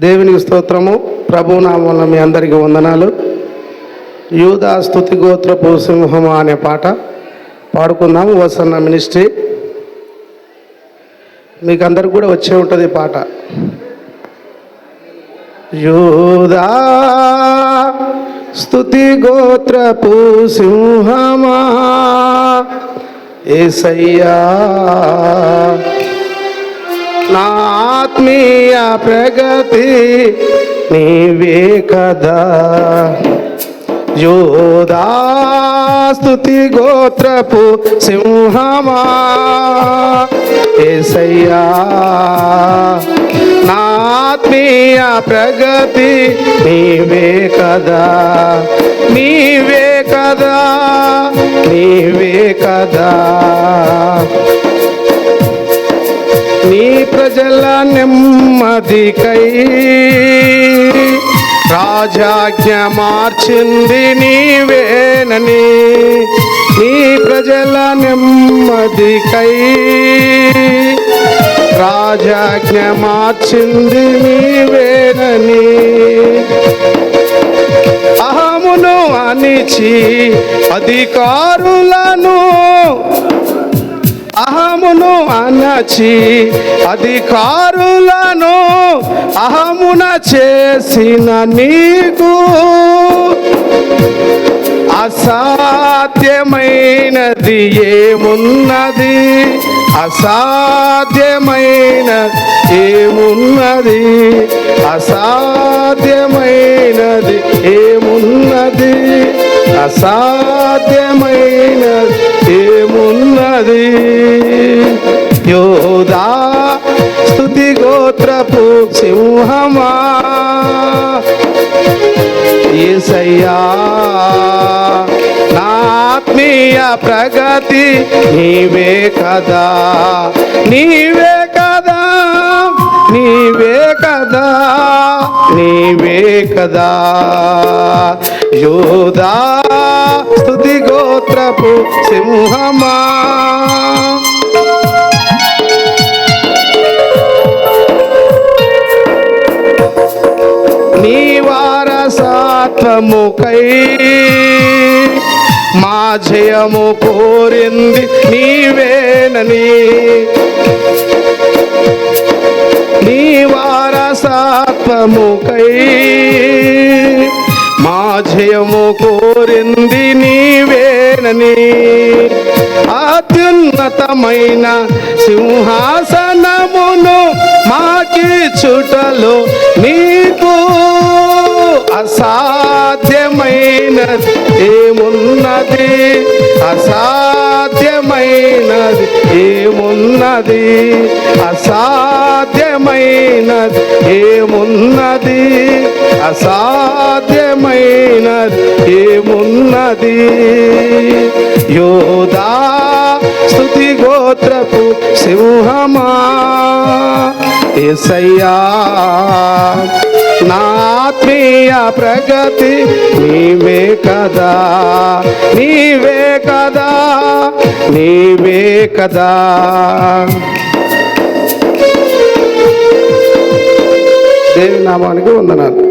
దేవునికి స్తోత్రము. ప్రభునామంలో మీ అందరికీ వందనాలు. యూదా స్థుతి గోత్రపు సింహం అనే పాట పాడుకుందాము. వసన్న మినిస్ట్రీ. మీకు అందరికి కూడా వచ్చే ఉంటుంది పాట. యూదా స్తుతి గోత్రపు సింహమా ఏసయ్యా నా ఆత్మీయ ప్రగతి నీవే కదా. యోధాస్తుతి గోత్రపు సింహమా. ఏసయ్యా నాత్మీయ ప్రగతి నీవే కదా. నీవే కదా నీవే కదా. నీ ప్రజల నెమ్మదికై రాజాజ్ఞ మార్చింది నీవేనని నీ ప్రజల నెమ్మదికై రాజాజ్ఞ మార్చింది నీవేనని అహమును అనిచి అధికారులను అహమును అనచి అధికారులను అహమున చేసిన నీకు అసాధ్యమైనది ఏమున్నది? అసాధ్యమైన ఏమున్నది? అసాధ్యమైనది ఏమున్నది? అసాధ్యమైనది ఏమున్నది? యోధా స్థుతి గోత్రపు సింహమా? ఏసయ్యా నా ఆత్మీయ ప్రగతి నీవే కదా. నీవే కదా నీవే కదా నీవే కదా. యోధా స్థుతి గోత్రపు సింహమా? వారసత్వముకై మా జయము కోరింది నీవేనని. నీ వారసత్వముకై మా జయము కోరింది నీవేనని. అత్యున్నతమైన సింహాసనమును మాకి చుటలో నీకు ఏమున్నది? అసాధ్యమైనది. ఏమున్నది? అసాధ్యమైనది. ఏమున్నది? అసాధ్యమైనది. ఏమున్నది? యోధా స్థుతి గోత్రపు సింహమా. ఎసయ్యా నా ఆత్మీయ ప్రగతి? నీవే కదా. నీవే కదా. నీవే కదా. దేవి నామానికి వందనాలు.